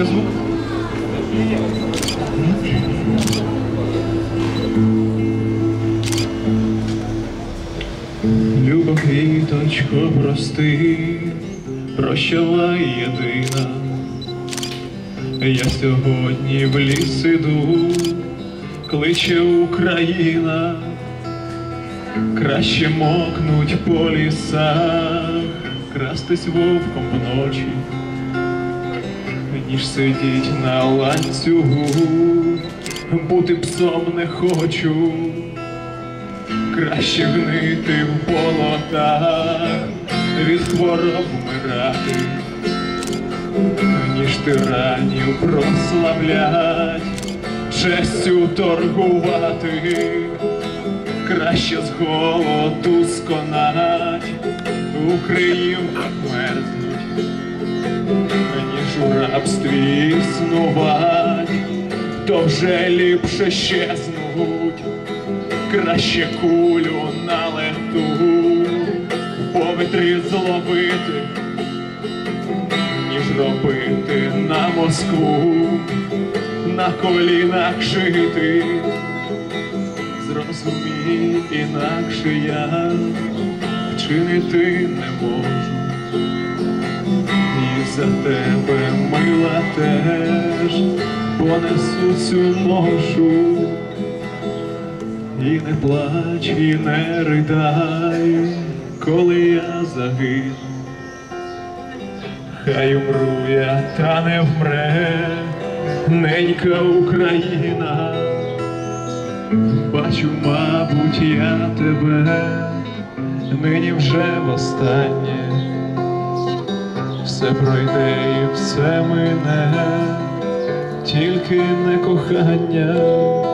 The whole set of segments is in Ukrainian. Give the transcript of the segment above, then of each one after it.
Є звук? Люба квіточко, прости, прощавай єдина. Я сьогодні в ліс іду, кличе Україна, краще мокнуть по лісах, крастись вовком вночі, ніж сидіть на ланцюгу, бути псом не хочу, краще гнити в болотах, від хвороб вмирати. Ніж тиранів прославлять, честю торгувати, краще з голоду сконать, у Криївках у рабстві існувать, то вже ліпше щезнуть, краще кулю на лету, повітрі зловити ніж робити на Москву, на колінах жити, зрозумій, інакше я вчинити не можу. За тебе, мила, теж понесу цю ношу. І не плач, і не ридай, коли я загину. Хай умру я, та не вмре ненька Україна. Бачу, мабуть, я тебе нині вже востаннє. Все пройде і все мине, тільки не кохання.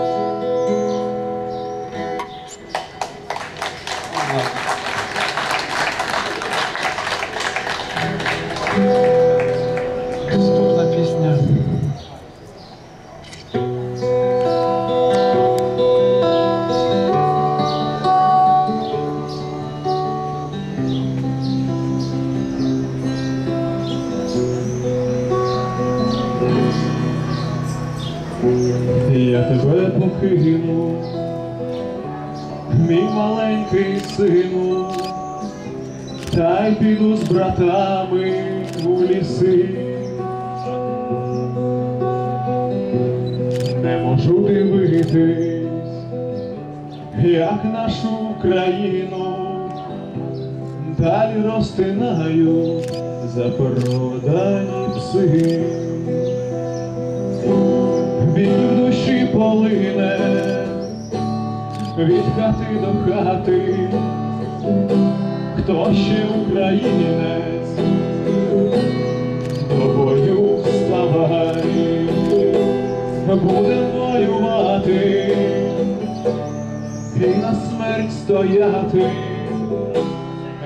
Я тебе покину, мій маленький сину, та й піду з братами у ліси. Не можу дивитись, як нашу країну далі розтинають запродані пси. Біль душі полине. Від хати до хати, хто ще українець, до бою вставай, будем воювати. І на смерть стояти,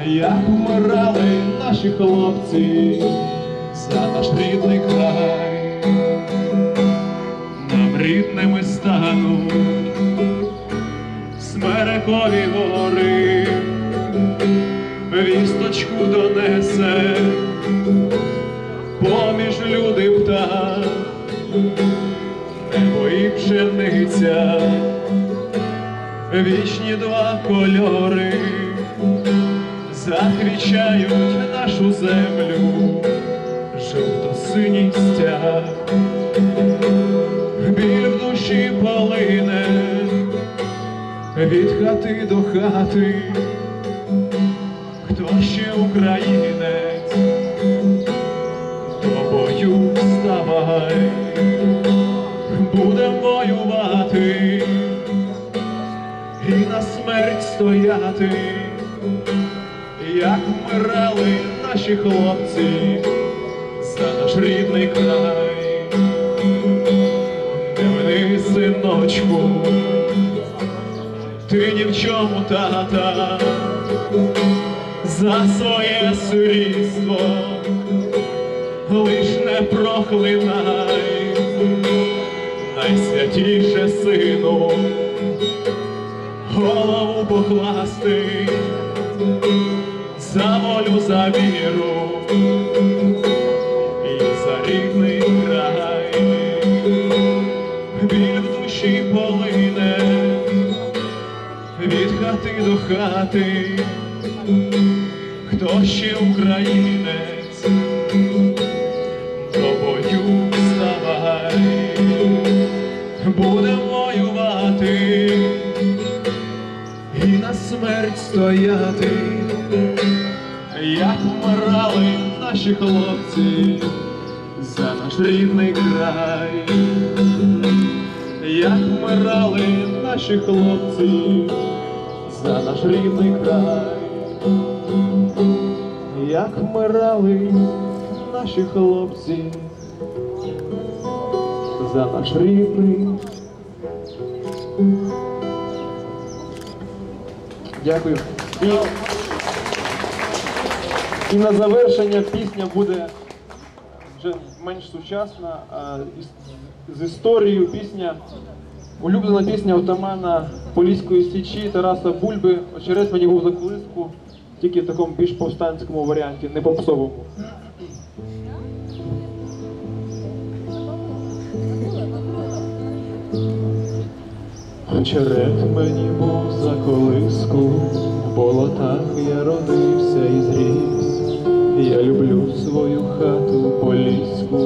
як вмирали наші хлопці. За наш рідний край рідними стануть смерекові гори, вісточку донесе. Поміж люди птах, небо і пшениця, вічні два кольори захвічають нашу землю, жовто-синій стяг хати до хати, хто ще українець, до бою вставай, будем воювати і на смерть стояти, як вмирали наші хлопці за наш рідний край. Дивни, синочку, ти ні в чому тата за своє сирітство лиш не проклинай, найсвятіше сину, голову покласти за волю, за віру до хати, хто ще українець, до бою вставай, будемо воювати. І на смерть стояти, як вмирали наші хлопці за наш рідний край, як вмирали наші хлопці за наш рідний край, як вмирали наші хлопці за наш рідний. Дякую. І, і на завершення пісня буде вже менш сучасна, а із- з історією пісня, улюблена пісня отамана Поліської січі Тараса Бульби Очерець мені був за колиску, тільки в такому більш повстанському варіанті, не попсовому. Очерет мені був за колиску, в болотах я родився і зріс. Я люблю свою хату поліську,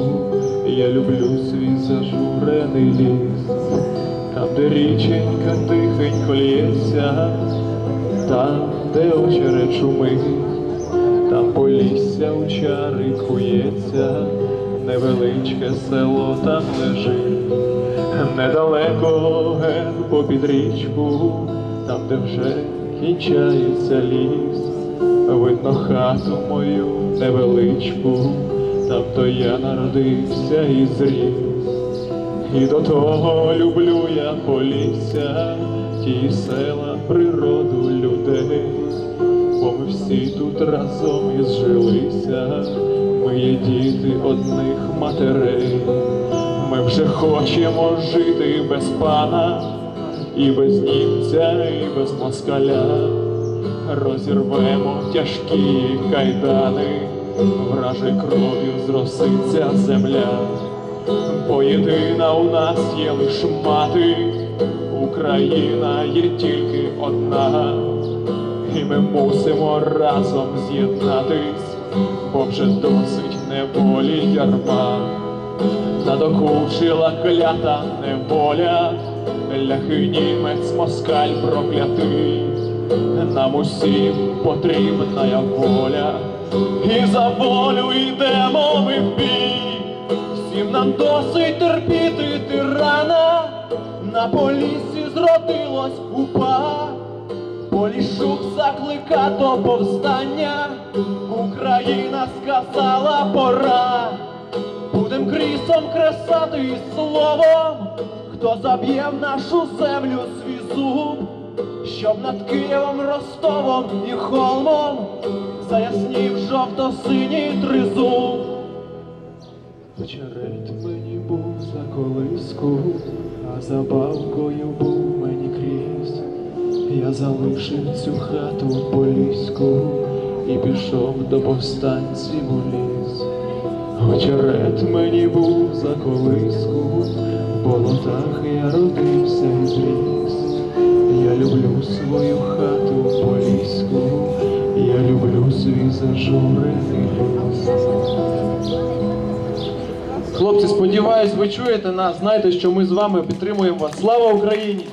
я люблю свій зажурений ліс, де річенька тихенько лється, там, де очерет шумить, там полісся у чари кується, невеличке село там лежить. Недалеко ген попід річку, там, де вже кінчається ліс, видно хату мою невеличку, там то я народився і зріс. І до того люблю я полісся, ті села, природу людей, бо ми всі тут разом і зжилися, ми є діти одних матерей. Ми вже хочемо жити без пана, і без німця, і без москаля. Розірвемо тяжкі кайдани, вражей кров'ю зроситься земля. Бо єдина у нас є лиш мати, Україна є тільки одна, і ми мусимо разом з'єднатись, бо вже досить неволі ярма. Надокучила клята неволя, ляхи німець москаль проклятий, нам усім потрібна воля, і за волю йдемо ми в бій, всім нам досить терпіти тирана, на полісі зродилось упа. Полішук заклика до повстання, Україна сказала пора. Будем крісом кресати і словом, хто заб'є в нашу землю свій зуб, щоб над Києвом, Ростовом і холмом заяснів жовто-синій тризуб. Очерет мені був за колиску, а забавкою був мені крізь. Я залишив цю хату поліську і пішов до повстанців у ліс. Очерет мені був за колиску, в болотах я родився і зріс. Я люблю свою хату поліську, я люблю свій зажурений Хлопці, сподіваюсь, ви чуєте нас. Знайте, що ми з вами підтримуємо вас. Слава Україні!